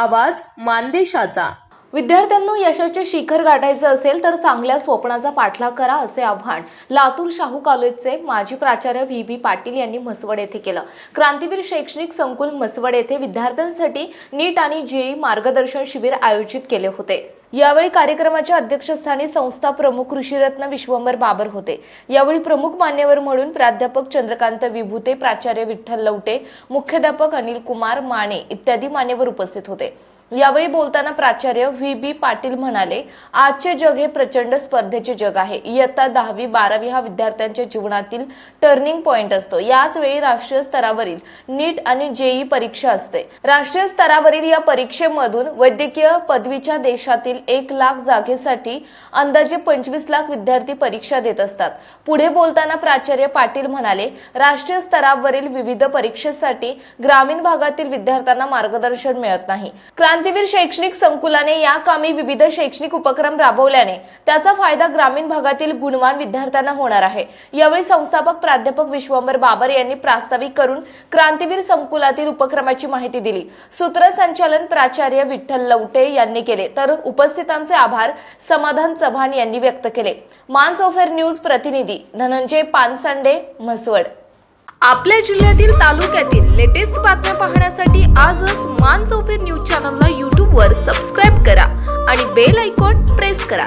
आवाज मानदेशाचा. विद्यार्थ्यांना यशाचे शिखर गाठायचे असेल तर चांगल्या स्वप्नाचा पाठलाग करा असे आव्हान लातूर शाहू कॉलेजचे माजी प्राचार्य व्ही बी पाटील यांनी म्हसवड येथे केलं. क्रांतीवीर शैक्षणिक संकुल म्हसवड येथे विद्यार्थ्यांसाठी नीट आणि जेई मार्गदर्शन शिबिर आयोजित केले होते. यावेळी कार्यक्रमाच्या अध्यक्षस्थानी संस्था प्रमुख ऋषीरत्न विश्वंभर बाबर होते. यावेळी प्रमुख मान्यवर म्हणून प्राध्यापक चंद्रकांत विभूते प्राचार्य विठ्ठल लवटे मुख्याध्यापक अनिल कुमार माने इत्यादी मान्यवर उपस्थित होते. यावेळी बोलताना प्राचार्य व्ही बी पाटील म्हणाले आजचे जग हे प्रचंड स्पर्धेचे जग आहे. इयत्ता दहावी बारावी हा विद्यार्थ्यांच्या जीवनातील टर्निंग पॉइंट असतो. याच वेळी राष्ट्रीय स्तरावरील नीट आणि जेई परीक्षा असते. राष्ट्रीय स्तरावरील या परीक्षेमधून वैद्यकीय पदवीच्या देशातील एक लाख जागेसाठी अंदाजे पंचवीस लाख विद्यार्थी परीक्षा देत असतात. पुढे बोलताना प्राचार्य पाटील म्हणाले राष्ट्रीय स्तरावरील विविध परीक्षेसाठी ग्रामीण भागातील विद्यार्थ्यांना मार्गदर्शन मिळत नाही. क्रांतीवीर शैक्षणिक संकुलाने या कामी विविध शैक्षणिक उपक्रम राबवल्याने त्याचा फायदा ग्रामीण भागातील गुणवान विद्यार्थ्यांना होणार आहे. यावेळी संस्थापक प्राध्यापक विश्वंभर बाबर यांनी प्रास्ताविक करून क्रांतीवीर संकुलातील उपक्रमाची माहिती दिली. सूत्रसंचालन प्राचार्य विठ्ठल लवटे यांनी केले. तर उपस्थितांचे आभार समाधान चव्हाण यांनी व्यक्त केले. मान चौफेर न्यूज प्रतिनिधी धनंजय पानसंडे म्हसवड. आपल्या जिल्ह्यातील तालुक्यातील चॅनलला यूट्यूबवर सबस्क्राईब करा आणि बेल आयकॉन प्रेस करा.